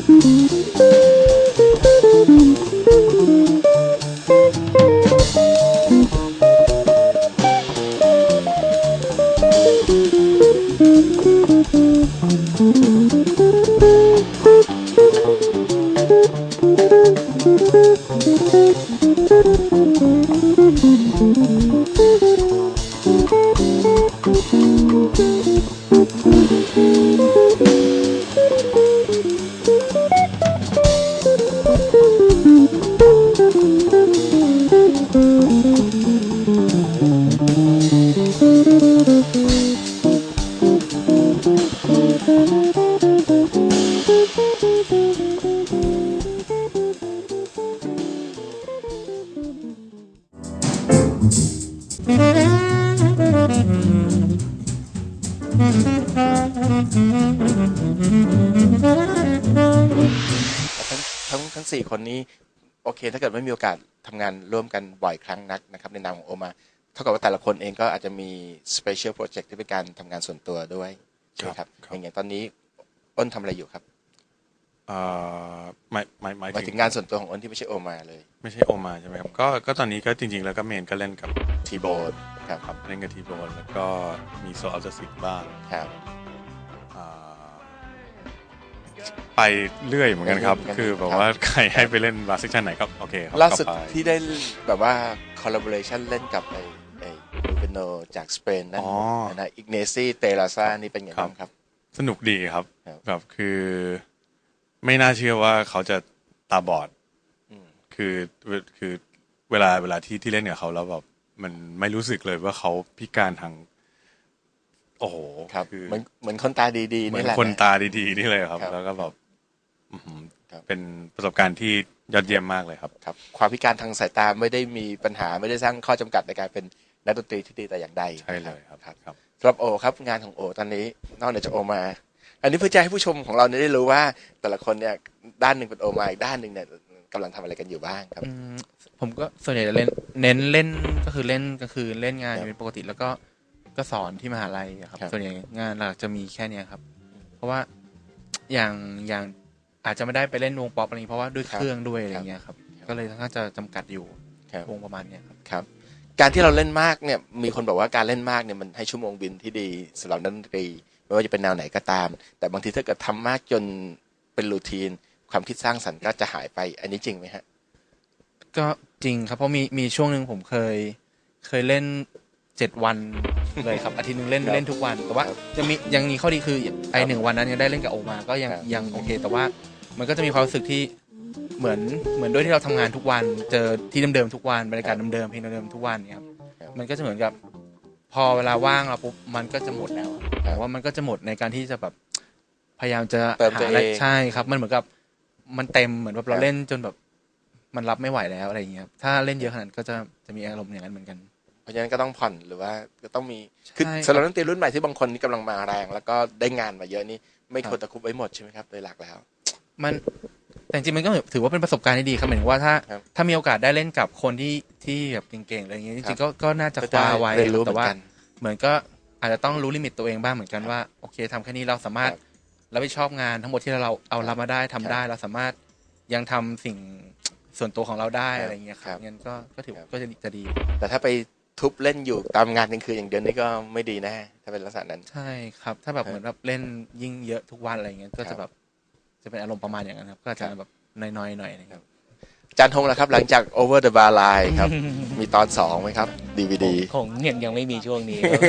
ทั้ สี่คนนี้โอเค ถ้าเกิดไม่มีโอกาสทำงานร่วมกันบ่อยครั้งนักนะครับในนามของโอมาเท่ากับว่าแต่ละคนเองก็อาจจะมี special project ที่เป็นการทำงานส่วนตัวด้วยใช่ไหมครับครับอย่างอย่างตอนนี้อ้นทำอะไรอยู่ครับเอ่อหมายหมายหมายหมายถึงงานส่วนตัวของอ้นที่ไม่ใช่โอมาเลย ไม่ใช่โอมาใช่ไหมครับก็ก็ตอนนี้ก็จริง ๆ แล้วก็เมนก็เล่นกับทีโบนครับครับเล่นกับทีโบนแล้วก็มีโซอัลจะสิกบ้างครับอ่า ไปเรื่อยเหมือนกันครับไปเรื่อยเหมือนกันคือแบบว่าใครให้ไปเล่นบาสเซชันไหนก็โอเคครับล่าสุดก็ไปที่ได้แบบว่า collaboration เล่นกับไอ้ไอ้ลูเปโนจากสเปนนั่นอ๋อนะอิกเนซีเตลาซานี่เป็นไงบ้างครับ สนุกดีครับครับ แบบคือไม่น่าเชื่อว่าเขาจะตาบอดอืมคือคือเวลาเวลาที่ที่เล่นกับเขาแล้วแบบมันไม่รู้สึกเลยว่าเขาพิการทาง โอ้โหครับคือเหมือนเหมือนคนตาดีๆเหมือนี่นแหละ คนนะตาดีๆนี่เลยครับ ครับ แล้วก็แบบอื้อหือครับ เป็นประสบการณ์ที่ยอดเยี่ยมมากเลยครับ ครับความพิการทางสายตาไม่ได้มีปัญหาไม่ได้สร้างข้อจำกัดในการเป็นนักดนตรีที่ดีแต่อย่างใดใช่เลยครับครับครับ สำหรับโอครับงานของโอตอนนี้นอกจากโอมา อันนี้เพื่อจะให้ผู้ชมของเราเนี่ยได้รู้ว่า แต่ละคนเนี่ยด้านหนึ่งเป็นโอมาอีกด้านหนึ่งเนี่ยกำลังทำอะไรกันอยู่บ้างครับ อืมผมก็ส่วนใหญ่จะเล่นเน้นเล่นก็คือเล่นก็คือเล่นงานเป็นปกติแล้วก็ ก็สอนที่มหาลัยอะครับครับ ส่วนใหญ่งานหลักจะมีแค่เนี้ยครับ เพราะว่าอย่างอย่างอาจจะไม่ได้ไปเล่นวงป๊อปอะไรอย่างงี้เพราะว่าด้วยครับเครื่องด้วยอะไรเงี้ยครับครับก็เลยค่อนข้างจะจำกัดอยู่ครับวงประมาณเนี้ยครับครับ การที่เราเล่นมากเนี่ย มีคนบอกว่าการเล่นมากเนี่ยมันให้ชั่วโมงบินที่ดีสำหรับนักดนตรีไม่ว่าจะเป็นแนวไหนก็ตาม แต่บางทีถ้าเกิดทำมากจนเป็นรูทีน ความคิดสร้างสรรค์ก็จะหายไป อันนี้จริงไหมฮะ ก็จริงครับเพราะมีมีช่วงหนึ่งผมเคย เคยเล่น เจ็ดวันเลยครับ อาทิตย์หนึงเล่นครับเล่นทุกวัน แต่ว่าครับจะมียังมีข้อดีคือไอหนึ่งวันนั้นยังได้เล่นกับโอมาก็ยังครับยังโอเค แต่ว่ามันก็จะมีความรู้สึกที่เหมือนเหมือนด้วยที่เราทำงานทุกวัน เจอที่เดิมๆทุกวันบรรยากาศเดิมๆเพลงเดิมๆทุกวันเนี่ยครับครับ มันก็จะเหมือนกับพอเวลาว่างเราปุ๊บมันก็จะหมดแล้วครับแต่ว่ามันก็จะหมดในการที่จะแบบพยายามจะเติมหาตัวอะไรเองใช่ครับ มันเหมือนกับมันเต็มเหมือนแบบเราครับ เล่นจนแบบมันรับไม่ไหวแล้วอะไรอย่างเงี้ยครับถ้าเล่นเยอะขนาดนั้นก็จะจะมีอารมณ์อย่างนั้นเหมือนกันเพ ราะฉะนั้นก็ต้องผ่อนหรือว่าก็ต้องมีคือใช่ครับสำหรับนักดนตรีรุ่นใหม่ที่บางคนนี่กำลังมาแรง แล้วก็ได้งานมาเยอะนี่ไม่ควรตะคุบไว้หมดใช่ไหมครับโดยหลักแล้ว มันแต่จริงๆมันก็ถือว่าเป็นประสบการณ์ที่ดีครับหมายถึงว่าถ้าครับถ้ามีโอกาสได้เล่นกับคนที่ที่แบบเก่งๆอะไรอย่างเงี้ยจครัริบงๆก็ก็น่าจะคว้าไว้เรียนรู้เหแต่มือนว่ากันเหมือนก็อาจจะต้องรู้ลิมิตตัวเองบ้างเหมือนกันว่าโอเคทำแค่นี้เราสามารถครับรับผิดชอบงานทั้งหมดที่เราเอารับมาได้ทำครับได้เราสามารถยังทำสิ่งส่วนตัวของเราได้ครับอะไรอย่างเงี้ยคครัรับบงั้นก็ก็ถือครับก็จะจะดี แต่ถ้าไป ทุบเล่นอยู่ตามงานกลางคืนอย่างเดียวนี่ก็ไม่ดีแน่ถ้าเป็นลักษณะนั้น ใช่ครับ ถ้าแบบครับเหมือนแบบเล่นยิ่งเยอะทุกวันอะไรอย่างเงี้ยก็ครัจะบแบบจะเป็นอารมณ์ประมาณอย่างนั้นครับ ก็อาจจะครับแบบน้อยๆหน่อยนะครับจานทงแล้วครับ หลังจาก Over the Bar Line ครับ มีตอนสองไหมครับ DVD คงยังยังไม่มีช่วงนี้ครับ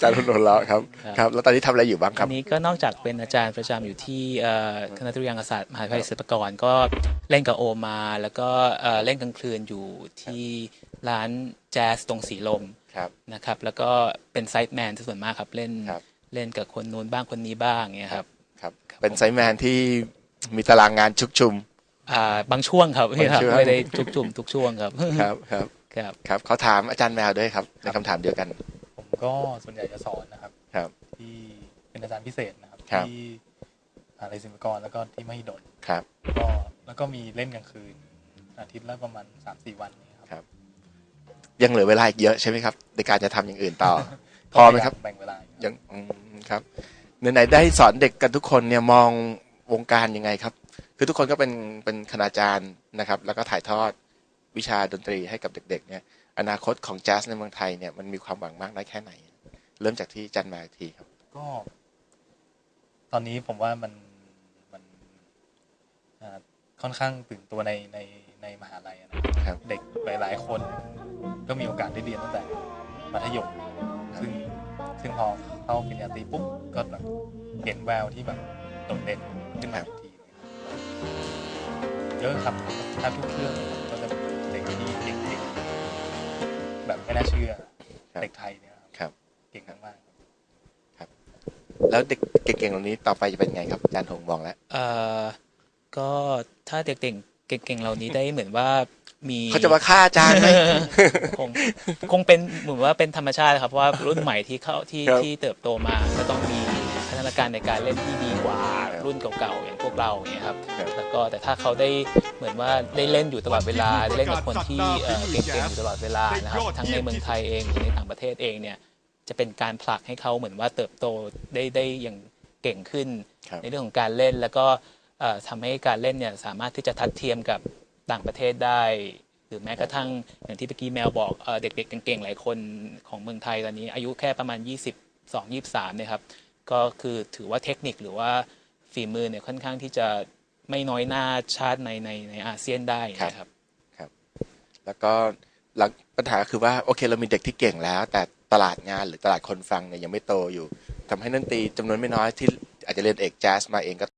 จานทงนนท์แล้วครับครับครับ แล้วตอนนี้ทำอะไรอยู่บ้างครัอับนนี้ก็นอกจากเป็นอาจารย์ประจำอยู่ที่เอ่อคณะดุริยางคศาสตร์มหาวิทยาลัยศิลปากรก็เล่นกับโอมา แล้วก็เอ่อเล่นกลางคืนอยู่ที่ ร้านแจ๊สตรงสีลมครับ นะครับ แล้วก็เป็นไซด์แมนส่วนมากครับเล่นครับ เล่นกับคนนู้นบ้างคนนี้บ้างเงี้ยครับ ครับครับ เป็นไซส์แมนที่มีตารางงานชุกชุม อ่าบางช่วงครับบางช่วง ไม่ได้ทุกจุ่มทุกช่วงครับครับครับครับ ครับเขาถามอาจารย์แมวด้วยครับในคำถามเดียวกัน ผมก็ส่วนใหญ่จะสอนนะครับ ครับที่เป็นอาจารย์พิเศษนะครับ ครับ ที่อะไรศิลปากรแล้วก็ที่มหิดลครับ ก็แล้วก็มีเล่นกลางคืน อาทิตย์ละประมาณสามสี่วันนี้ครับ ครับ ยังเหลือเวลาอีกเยอะใช่ไหมครับ ในการจะทำอย่างอื่นต่อ พอไหมครับแบ่งเวลาอยู่ยังอืมครับไหนๆได้สอนเด็กกันทุกคนเนี่ยมองวงการยังไงครับ คือทุกคนก็เป็นเป็นคณาจารย์นะครับ แล้วก็ถ่ายทอดวิชาดนตรีให้กับเด็ก ๆ เนี่ย อนาคตของแจ๊สในเมืองไทยเนี่ยมันมีความหวังมากน้อยแค่ไหน เริ่มจากที่จันมาอีกทีครับ ก็ ตอนนี้ผมว่ามันมันอ่าค่อนข้างตื่นตัวในในในมหาลัยนะครับ ครับเด็กหลายๆ คนก็มีโอกาสได้เรียนตั้งแต่มัธยมซึ่งซึ่งพอเข้าปริญญาตรีปุ๊บก็แบบเห็นแววที่แบบโดดเด่นขึ้นมาทันทีเลยเยอะครับแทบทุกเครื่องก็จะเป็นเด็กที่เก่งๆแบบไม่น่าเชื่อครับเด็กไทยเนี่ยครับครับเก่งมากๆแล้วเด็กเก่งๆเหล่านี้ต่อไปจะเป็นไงครับอาจารย์หงมองแล้วเอ่อก็ถ้าเด็กๆเก่งๆเหล่านี้ได้เหมือนว่า มีเขาจะมาฆ่าอาจารย์ไหมคงคงเป็นเหมือนว่าเป็นธรรมชาติครับเพราะว่ารุ่นใหม่ที่เข้าที่ครับที่เติบโตมาก็ต้องมีพัฒนาการในการเล่นที่ดีกว่าครับรุ่นเก่าๆอย่างพวกเราอย่างเงี้ยครับครับแล้วก็แต่ถ้าเขาได้เหมือนว่าได้เล่นอยู่ตลอดเวลาได้เล่นกับคนที่เอ่อเก่งๆอยู่ตลอดเวลานะครับทั้งในเมืองไทยเองหรือในต่างประเทศเองเนี่ยจะเป็นการผลักให้เขาเหมือนว่าเติบโตได้ได้อย่างเก่งขึ้นครับในเรื่องของการเล่นแล้วก็เอ่อทำให้การเล่นเนี่ยสามารถที่จะทัดเทียมกับ ต่างประเทศได้ หรือแม้กระทั่งอย่างที่เมื่อกี้แมวบอกเเด็กๆเก่งๆหลายคนของเมืองไทยตอนนี้ อายุแค่ประมาณ 22 23นี่ยครับก็คือถือว่าเทคนิคหรือว่าฝีมือเนี่ยค่อนข้างที่จะไม่น้อยหน้าชาติในในในอาเซียนได้นะครับครับ แล้วก็หลังปัญหาคือว่าโอเคเรามีเด็กที่เก่งแล้ว แต่ตลาดงานหรือตลาดคนฟังเนี่ยยังไม่โตอยู่ทำให้นั่นตรีจำนวนไม่น้อยที่อาจจะเรียนเอกแจ๊สมาเองก็